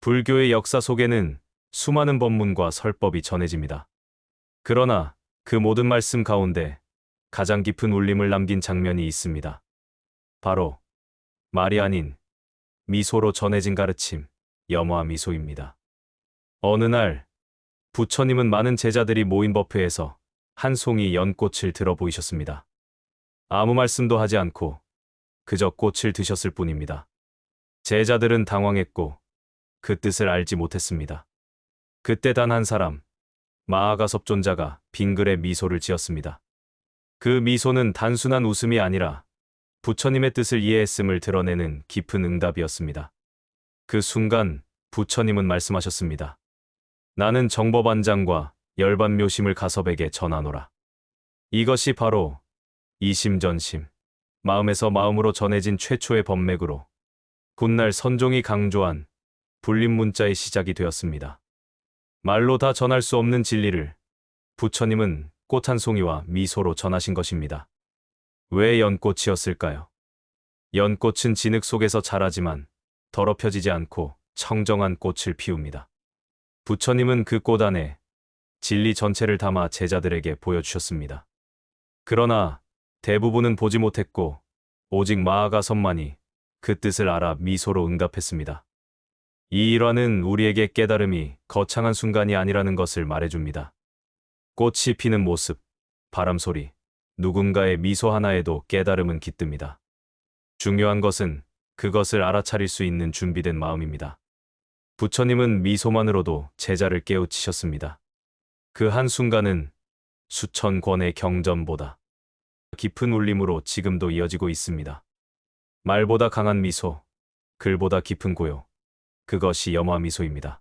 불교의 역사 속에는 수많은 법문과 설법이 전해집니다. 그러나 그 모든 말씀 가운데 가장 깊은 울림을 남긴 장면이 있습니다. 바로 말이 아닌 미소로 전해진 가르침, 염화 미소입니다. 어느 날 부처님은 많은 제자들이 모인 법회에서 한 송이 연꽃을 들어 보이셨습니다. 아무 말씀도 하지 않고 그저 꽃을 드셨을 뿐입니다. 제자들은 당황했고 그 뜻을 알지 못했습니다. 그때 단 한 사람, 마하가섭존자가 빙글에 미소를 지었습니다. 그 미소는 단순한 웃음이 아니라 부처님의 뜻을 이해했음을 드러내는 깊은 응답이었습니다. 그 순간 부처님은 말씀하셨습니다. 나는 정법안장과 열반묘심을 가섭에게 전하노라. 이것이 바로 이심전심, 마음에서 마음으로 전해진 최초의 법맥으로 훗날 선종이 강조한 불림 문자의 시작이 되었습니다. 말로 다 전할 수 없는 진리를 부처님은 꽃 한 송이와 미소로 전하신 것입니다. 왜 연꽃이었을까요? 연꽃은 진흙 속에서 자라지만 더럽혀지지 않고 청정한 꽃을 피웁니다. 부처님은 그 꽃 안에 진리 전체를 담아 제자들에게 보여주셨습니다. 그러나 대부분은 보지 못했고 오직 마하가선만이 그 뜻을 알아 미소로 응답했습니다. 이 일화는 우리에게 깨달음이 거창한 순간이 아니라는 것을 말해줍니다. 꽃이 피는 모습, 바람 소리, 누군가의 미소 하나에도 깨달음은 깃듭니다. 중요한 것은 그것을 알아차릴 수 있는 준비된 마음입니다. 부처님은 미소만으로도 제자를 깨우치셨습니다. 그 한순간은 수천 권의 경전보다 깊은 울림으로 지금도 이어지고 있습니다. 말보다 강한 미소, 글보다 깊은 고요. 그것이 염화 미소입니다.